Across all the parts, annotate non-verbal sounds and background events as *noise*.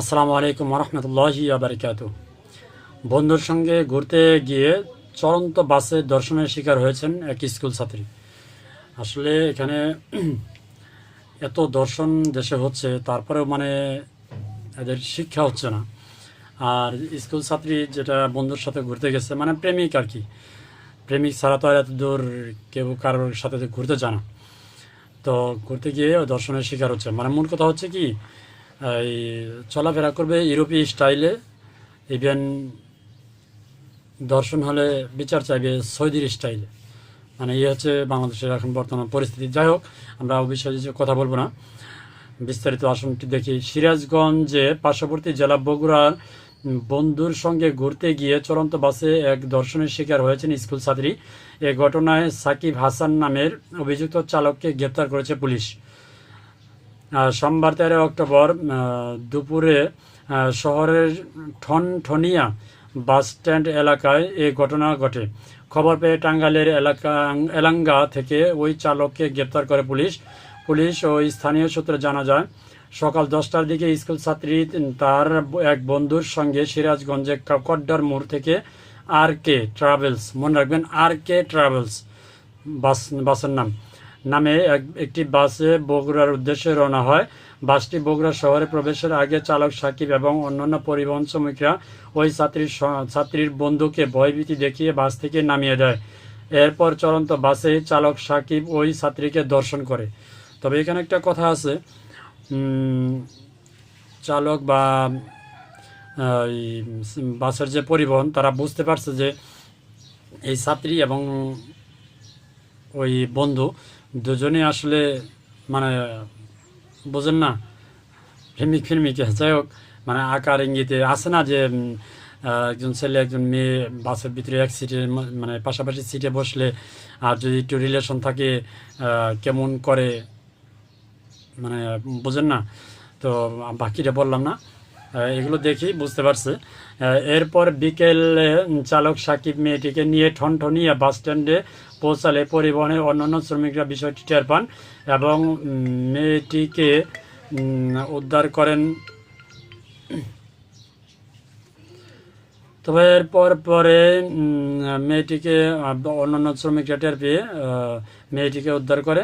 আসসালামু আলাইকুম রহমতুল্লাহি আবরিকাত বন্ধুর সঙ্গে ঘুরতে গিয়ে চলন্ত বাসে দর্শনের শিকার হয়েছেন এক স্কুল ছাত্রী। আসলে এখানে *clears throat* এত দর্শন দেশে হচ্ছে, তারপরেও মানে এদের শিক্ষা হচ্ছে না। আর স্কুল ছাত্রী যেটা বন্ধুর সাথে ঘুরতে গেছে মানে প্রেমিক আর কি। প্রেমিক ছাড়া তো আর এত দূর কেউ কারোর সাথে ঘুরতে জানা তো ঘুরতে গিয়ে দর্শনের শিকার হচ্ছে। মানে মূল কথা হচ্ছে কি এই চলাফেরা করবে ইউরোপীয় স্টাইলে। ইভেন দর্শন হলে বিচার চাইবে সৌদির স্টাইলে। মানে এই হচ্ছে বাংলাদেশের এখন বর্তমান পরিস্থিতি। যাই হোক, আমরা ও বিষয়ে কথা বলব না। বিস্তারিত আসনটি দেখি। সিরাজগঞ্জে পার্শ্ববর্তী জেলা বগুড়ার বন্ধুর সঙ্গে ঘুরতে গিয়ে চলন্ত বাসে এক দর্শনের শিকার হয়েছেন স্কুল ছাত্রী। এ ঘটনায় সাকিব হাসান নামের অভিযুক্ত চালককে গ্রেপ্তার করেছে পুলিশ। সোমবার তেরো অক্টোবর দুপুরে শহরের ঠনঠনিয়া বাসস্ট্যান্ড এলাকায় এ ঘটনা ঘটে। খবর পেয়ে টাঙ্গাইলের এলাকা, এলাঙ্গা থেকে ওই চালককে গ্রেপ্তার করে পুলিশ। পুলিশ ও স্থানীয় সূত্রে জানা যায়, সকাল দশটার দিকে স্কুল ছাত্রী তার এক বন্ধুর সঙ্গে সিরাজগঞ্জে কড্ডার মোড় থেকে আর কে ট্রাভেলস, মনে রাখবেন আর কে ট্রাভেলস বাস বাসের নাম। নামে এক একটি বাসে বগুড়ার উদ্দেশ্যে রওনা হয়। বাসটি বগুড়া শহরে প্রবেশের আগে চালক সাকিব এবং অন্যান্য পরিবহন শ্রমিকরা ওই ছাত্রীর ছাত্রীর বন্ধুকে ভয়ভীতি দেখিয়ে বাস থেকে নামিয়ে দেয়। এরপর চলন্ত বাসে চালক সাকিব ওই ছাত্রীকে দর্শন করে। তবে এখানে একটা কথা আছে। চালক বা বাসের যে পরিবহন, তারা বুঝতে পারছে যে এই ছাত্রী এবং ওই বন্ধু দুজনে আসলে মানে বোঝেন না প্রেমিক প্রেমিক যাই হোক মানে আকার ইঙ্গিতে আছে না যে একজন ছেলে, একজন মেয়ে বাসের ভিতরে এক সিটে মানে পাশাপাশি সিটে বসলে আর যদি একটু রিলেশন থাকে কেমন করে মানে বোঝেন না। তো বাকিটা বললাম না। এগুলো দেখি বুঝতে পারছে। এরপর বিকেলে চালক সাকিব মেয়েটিকে নিয়ে ঠনঠনিয়া বাস স্ট্যান্ডে পৌঁছালে পরিবহনের অন্যান্য শ্রমিকরা বিষয়টি টের পান এবং মেয়েটিকে উদ্ধার করেন। তবে এরপর পরে মেয়েটিকে অন্যান্য শ্রমিকরা টের পেয়ে মেয়েটিকে উদ্ধার করে।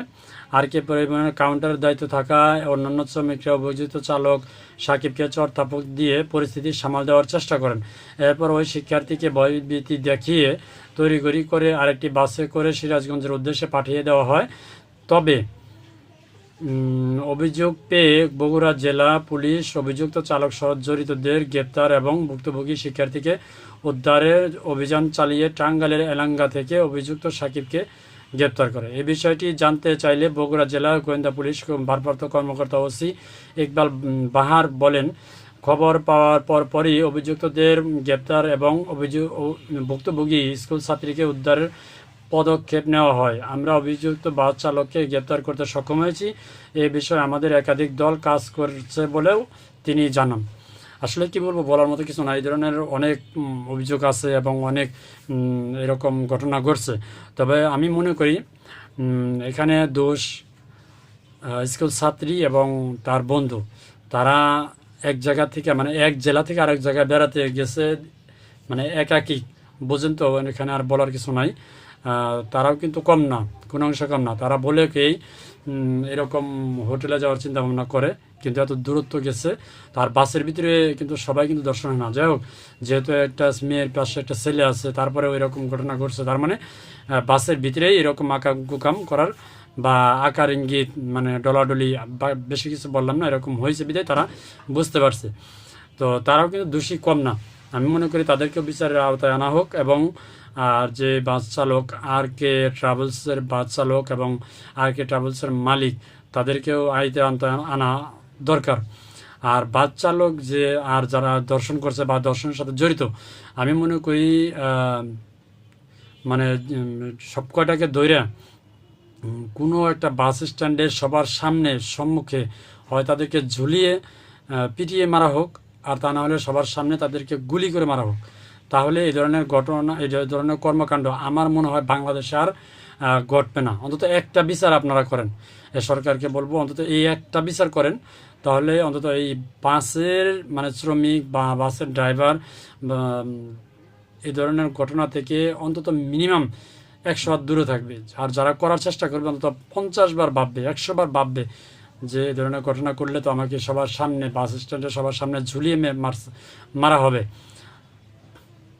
আর কে পরিবহনের কাউন্টারের দায়িত্ব থাকা অন্যান্য শ্রমিকরা অভিযুক্ত চালক সাকিবকে চড়তাপক দিয়ে পরিস্থিতি সামাল দেওয়ার চেষ্টা করেন। এরপর ওই শিক্ষার্থীকে ভয়ভীতি দেখিয়ে তড়িঘড়ি করে আরেকটি বাসে করে সিরাজগঞ্জের উদ্দেশ্যে পাঠিয়ে দেওয়া হয়। তবে অভিযোগ পেয়ে বগুড়া জেলা পুলিশ অভিযুক্ত চালক সহ জড়িতদের গ্রেপ্তার এবং ভুক্তভোগী শিক্ষার্থীকে উদ্ধারের অভিযান চালিয়ে টাঙ্গালের এলাঙ্গা থেকে অভিযুক্ত সাকিবকে গ্রেপ্তার করে। এই বিষয়টি জানতে চাইলে বগুড়া জেলা গোয়েন্দা পুলিশ ভারপ্রাপ্ত কর্মকর্তা ওসি ইকবাল বাহার বলেন, খবর পাওয়ার পর পরই অভিযুক্তদের গ্রেপ্তার এবং অভিযোগ ভুক্তভোগী স্কুল ছাত্রীকে উদ্ধারের পদক্ষেপ নেওয়া হয়। আমরা অভিযুক্ত বাস চালককে গ্রেপ্তার করতে সক্ষম হয়েছি। এ বিষয়ে আমাদের একাধিক দল কাজ করছে বলেও তিনি জানান। আসলে কি বলব বলার মতো কিছু না এই ধরনের অনেক অভিযোগ আছে এবং অনেক এরকম ঘটনা ঘটছে। তবে আমি মনে করি এখানে দোষ স্কুল ছাত্রী এবং তার বন্ধু তারা এক জায়গা থেকে মানে এক জেলা থেকে আরেক জায়গায় বেড়াতে গেছে মানে একাকি বোঝেন তো এখানে আর বলার কিছু নাই। তারাও কিন্তু কম না কোনো অংশ কম না। তারা বলে উম, এরকম হোটেলে যাওয়ার চিন্তা ভাবনা করে, কিন্তু এত দূরত্ব গেছে। তার বাসের ভিতরে কিন্তু সবাই কিন্তু দর্শন না। যাই হোক, যেহেতু একটা মেয়ের পাশে একটা ছেলে আছে, তারপরে এরকম ঘটনা ঘটছে। তার মানে বাসের ভিতরেই এরকম আঁকা গুকাম করার বা আকার ইঙ্গিত মানে ডলাডলি বা বেশি কিছু বললাম না, এরকম হয়েছে বিধায় তারা বুঝতে পারছে। তো তারাও কিন্তু দোষী কম না। আমি মনে করি তাদেরকেও বিচারের আওতায় আনা হোক এবং, আর যে বাস চালক, আর কে ট্রাভেলসের বাস চালক এবং আর কে ট্রাভেলসের মালিক, তাদেরকেও আইতে আনতে আনা দরকার। আর বাস চালক যে, আর যারা দর্শন করছে বা দর্শনের সাথে জড়িত, আমি মনে করি মানে সব কয়টাকে দৈরা কোনো একটা বাস স্ট্যান্ডের সবার সামনে সম্মুখে হয় তাদেরকে ঝুলিয়ে পিটিয়ে মারা হোক। আর তা না হলে সবার সামনে তাদেরকে গুলি করে মারা হোক। তাহলে এই ধরনের ঘটনা, এই ধরনের কর্মকাণ্ড আমার মনে হয় বাংলাদেশে আর ঘটবে না। অন্তত একটা বিচার আপনারা করেন। সরকারকে বলব, অন্তত এই একটা বিচার করেন। তাহলে অন্তত এই বাসের মানে শ্রমিক বা বাসের ড্রাইভার এই ধরনের ঘটনা থেকে অন্তত মিনিমাম একশো হাত দূরে থাকবে। আর যারা করার চেষ্টা করবে, অন্তত পঞ্চাশ বার ভাববে, একশো বার ভাববে যে এই ধরনের ঘটনা করলে তো আমাকে সবার সামনে, বাস স্ট্যান্ডে সবার সামনে ঝুলিয়ে মারা হবে।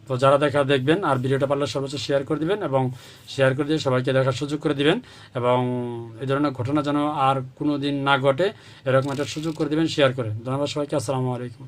তো যারা দেখা দেখবেন আর ভিডিওটা পারলে সর্বোচ্চ শেয়ার করে দিবেন এবং শেয়ার করে দিয়ে সবাইকে দেখার সুযোগ করে দিবেন এবং এই ধরনের ঘটনা যেন আর কোনো দিন না ঘটে, এরকম একটা সুযোগ করে দিবেন শেয়ার করে। ধন্যবাদ সবাইকে, আসসালামু আলাইকুম।